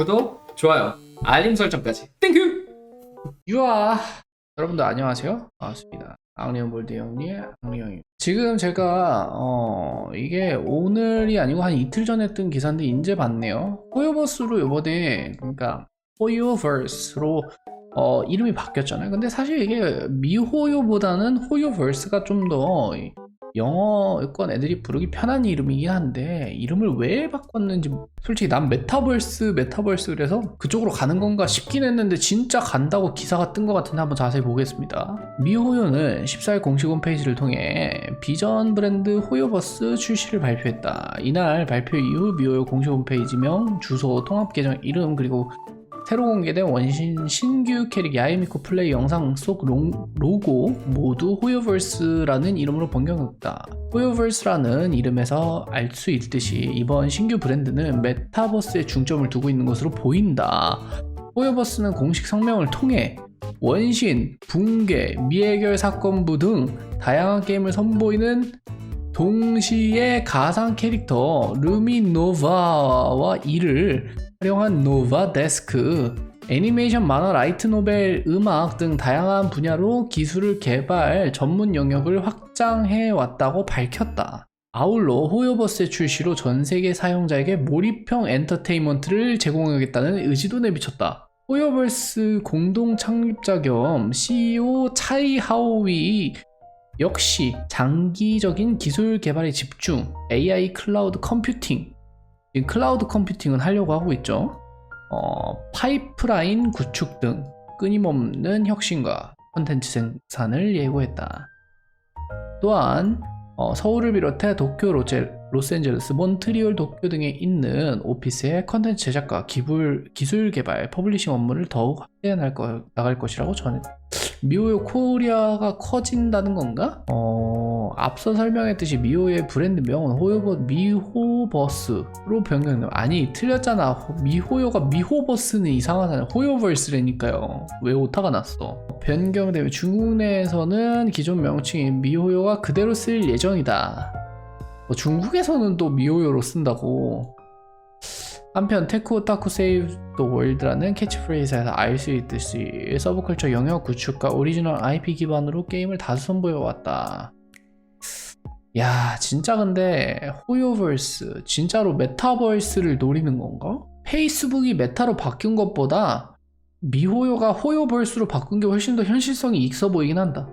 구독, 좋아요, 알림 설정까지. 땡큐! 유아! 여러분들 안녕하세요. 반갑습니다. 악리형 볼드 형님, 악리형입니다. 지금 제가, 어, 이게 오늘이 아니고 한 이틀 전에 뜬 기사인데 이제 봤네요. 호요버스로 이번에, 그러니까, 호요버스로 어, 이름이 바뀌었잖아요. 근데 사실 이게 미호요보다는 호요버스가 좀 더 영어권 애들이 부르기 편한 이름이긴 한데 이름을 왜 바꿨는지 솔직히 난 메타버스 메타버스 그래서 그쪽으로 가는 건가 싶긴 했는데 진짜 간다고 기사가 뜬 것 같은데 한번 자세히 보겠습니다. 미호요는 14일 공식 홈페이지를 통해 비전 브랜드 호요버스 출시를 발표했다. 이날 발표 이후 미호요 공식 홈페이지명, 주소, 통합 계정 이름 그리고 새로 공개된 원신 신규 캐릭 야이미코 플레이 영상 속 롱- 로고 모두 호요버스라는 이름으로 변경했다. 호요버스라는 이름에서 알 수 있듯이 이번 신규 브랜드는 메타버스에 중점을 두고 있는 것으로 보인다. 호요버스는 공식 성명을 통해 원신, 붕괴, 미해결 사건부 등 다양한 게임을 선보이는 동시에 가상 캐릭터 루미노바와 이를 활용한 노바 데스크, 애니메이션, 만화, 라이트 노벨, 음악 등 다양한 분야로 기술을 개발, 전문 영역을 확장해 왔다고 밝혔다. 아울러 호요버스의 출시로 전 세계 사용자에게 몰입형 엔터테인먼트를 제공하겠다는 의지도 내비쳤다. 호요버스 공동 창립자 겸 CEO 차이 하오위 역시 장기적인 기술 개발에 집중, AI 클라우드 컴퓨팅, 지금 클라우드 컴퓨팅은 하려고 하고 있죠. 어, 파이프라인 구축 등 끊임없는 혁신과 콘텐츠 생산을 예고했다. 또한 어, 서울을 비롯해 도쿄, 로제, 로스앤젤레스, 몬트리올, 도쿄 등에 있는 오피스의 컨텐츠 제작과 기술, 개발, 퍼블리싱 업무를 더욱 확대해 나갈 것이라고 전했다. 미호요 코리아가 커진다는 건가? 어, 앞서 설명했듯이 미호의 브랜드 명은 호요버 미호버스로 변경. 아니 틀렸잖아. 호- 미호요가 미호버스는 이상하잖아. 호요버스라니까요. 왜 오타가 났어? 변경되면 중국 내에서는 기존 명칭인 미호요가 그대로 쓸 예정이다. 뭐 중국에서는 또 미호요로 쓴다고. 한편 테크 오타쿠 세이브 더 월드라는 캐치프레이즈에서 알 수 있듯이 서브컬처 영역 구축과 오리지널 IP 기반으로 게임을 다수 선보여 왔다. 야, 진짜 근데 호요버스 진짜로 메타버스를 노리는 건가? 페이스북이 메타로 바뀐 것보다 미호요가 호요버스로 바꾼 게 훨씬 더 현실성이 있어 보이긴 한다.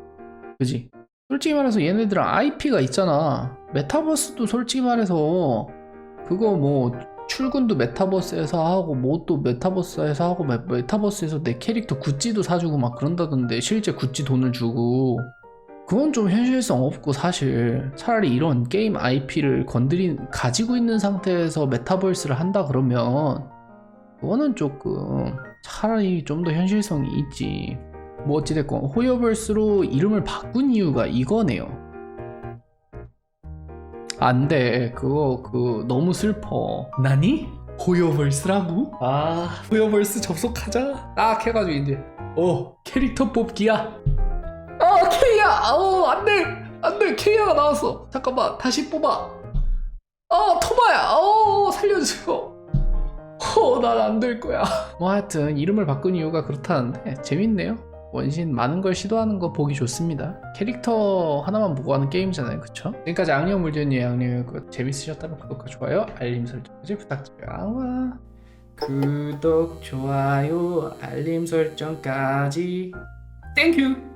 그지? 솔직히 말해서 얘네들은 IP가 있잖아. 메타버스도 솔직히 말해서 그거 뭐 출근도 메타버스에서 하고 뭐또 메타버스에서 하고 메, 메타버스에서 내 캐릭터 굿즈도 사주고 막 그런다던데 실제 굿즈 돈을 주고. 그건 좀 현실성 없고 사실 차라리 이런 게임 IP를 건드린 가지고 있는 상태에서 메타버스를 한다 그러면 그거는 조금 차라리 좀 더 현실성이 있지. 뭐 어찌됐건 호요버스로 이름을 바꾼 이유가 이거네요 안 돼. 그거 그 너무 슬퍼. 나니? 호요벌스라고? 아 호요벌스 접속하자. 딱 해가지고 이제. 어. 캐릭터 뽑기야. 아 케이야! 어 안돼! 안돼! 케이야가 나왔어. 잠깐만 다시 뽑아. 아 토마야! 어 살려주세요. 어 난 안 될 거야. 뭐 하여튼 이름을 바꾼 이유가 그렇다는데 재밌네요 원신 많은 걸 시도하는 거 보기 좋습니다. 캐릭터 하나만 보고 하는 게임이잖아요, 그쵸? 지금까지 악령 물전이의 악령이었고 재밌으셨다면 구독과 좋아요, 알림 설정까지 부탁드려요. 구독, 좋아요, 알림 설정까지 땡큐!